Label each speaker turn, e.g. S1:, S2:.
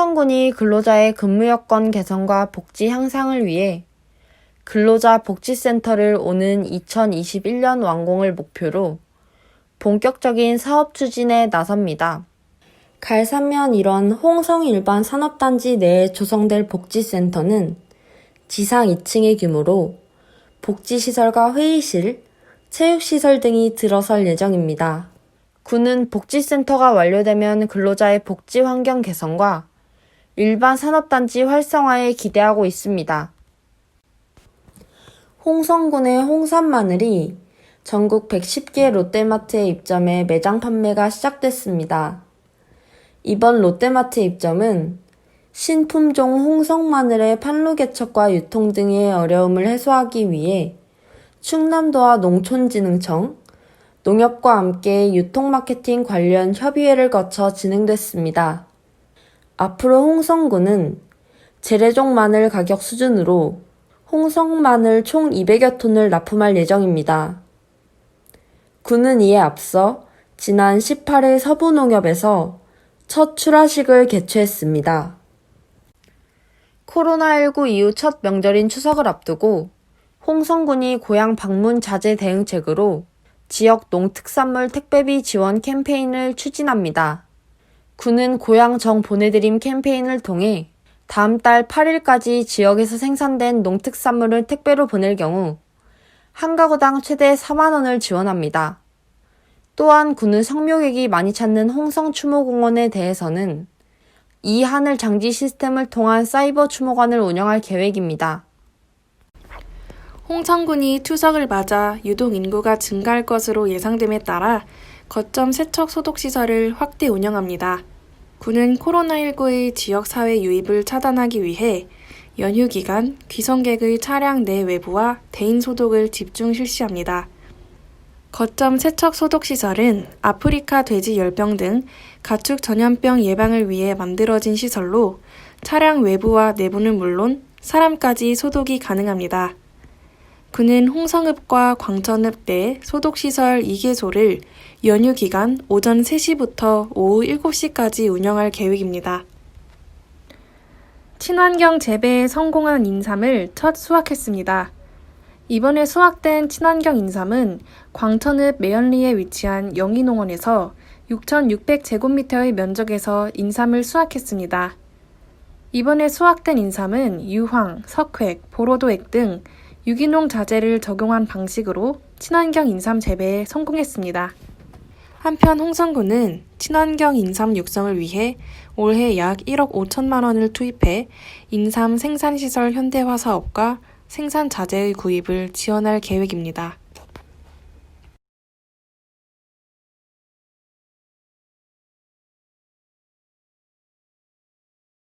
S1: 홍성군이 근로자의 근무 여건 개선과 복지 향상을 위해 근로자 복지센터를 오는 2021년 완공을 목표로 본격적인 사업 추진에 나섭니다. 갈산면 일원 홍성 일반 산업단지 내에 조성될 복지센터는 지상 2층의 규모로 복지시설과 회의실, 체육시설 등이 들어설 예정입니다. 군은 복지센터가 완료되면 근로자의 복지 환경 개선과 일반 산업단지 활성화에 기대하고 있습니다. 홍성군의 홍산 마늘이 전국 110개 롯데마트에 입점해 매장 판매가 시작됐습니다. 이번 롯데마트 입점은 신품종 홍성 마늘의 판로 개척과 유통 등의 어려움을 해소하기 위해 충남도와 농촌진흥청, 농협과 함께 유통 마케팅 관련 협의회를 거쳐 진행됐습니다. 앞으로 홍성군은 재래종 마늘 가격 수준으로 홍성 마늘 총 200여 톤을 납품할 예정입니다. 군은 이에 앞서 지난 18일 서부농협에서 첫 출하식을 개최했습니다. 코로나19 이후 첫 명절인 추석을 앞두고 홍성군이 고향 방문 자제 대응책으로 지역 농특산물 택배비 지원 캠페인을 추진합니다. 군은 고향 정 보내드림 캠페인을 통해 다음 달 8일까지 지역에서 생산된 농특산물을 택배로 보낼 경우 한 가구당 최대 4만원을 지원합니다. 또한 군은 성묘객이 많이 찾는 홍성 추모공원에 대해서는 이 하늘 장지 시스템을 통한 사이버 추모관을 운영할 계획입니다.
S2: 홍성군이 추석을 맞아 유독 인구가 증가할 것으로 예상됨에 따라 거점 세척 소독 시설을 확대 운영합니다. 군은 코로나19의 지역사회 유입을 차단하기 위해 연휴 기간 귀성객의 차량 내 외부와 대인 소독을 집중 실시합니다. 거점 세척 소독 시설은 아프리카 돼지 열병 등 가축 전염병 예방을 위해 만들어진 시설로 차량 외부와 내부는 물론 사람까지 소독이 가능합니다. 그는 홍성읍과 광천읍 내 소독시설 2개소를 연휴 기간 오전 3시부터 오후 7시까지 운영할 계획입니다. 친환경 재배에 성공한 인삼을 첫 수확했습니다. 이번에 수확된 친환경 인삼은 광천읍 매연리에 위치한 영희농원에서 6,600제곱미터의 면적에서 인삼을 수확했습니다. 이번에 수확된 인삼은 유황, 석획, 보로도액 등 유기농 자재를 적용한 방식으로 친환경 인삼 재배에 성공했습니다. 한편 홍성군은 친환경 인삼 육성을 위해 올해 약 1억 5천만 원을 투입해 인삼 생산시설 현대화 사업과 생산 자재의 구입을 지원할 계획입니다.